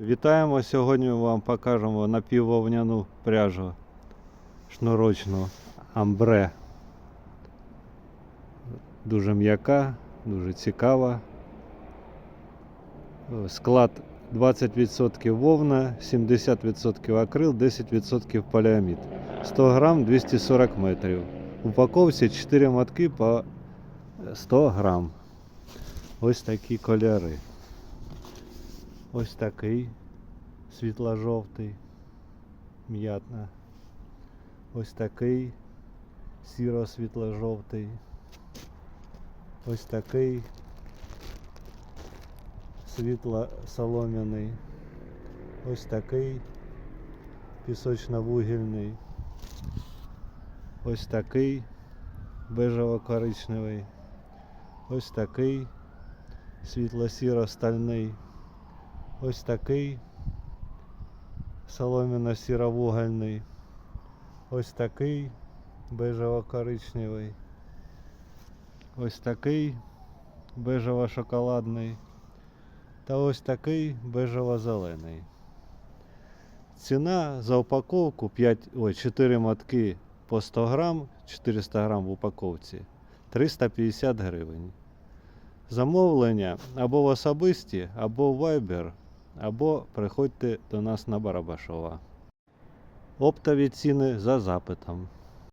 Вітаємо! Сьогодні ми вам покажемо напіввовняну пряжу шнурочну амбре. Дуже м'яка, дуже цікава. Склад 20% вовна, 70% акрил, 10% поліамід. 100 грам 240 метрів. Упаковці 4 мотки по 100 грам. Ось такі кольори. Ось такий світло-жовтий, м'ятна. Ось такий сіро-світло-жовтий. Ось такий світло-солом'яний. Ось такий пісочно-вугільний. Ось такий бежево-коричневий. Ось такий світло-сіро-стальний. Ось такий солом'яно-сіровугольний. Ось такий бежево-коричневий. Ось такий бежево-шоколадний. Та ось такий бежево-зелений. Ціна за упаковку 5, ой, 4 мотки по 100 грам, 400 грам в упаковці 350 гривень. Замовлення або в особисті, або в Viber, або приходьте до нас на Барабашова. Оптові ціни за запитом.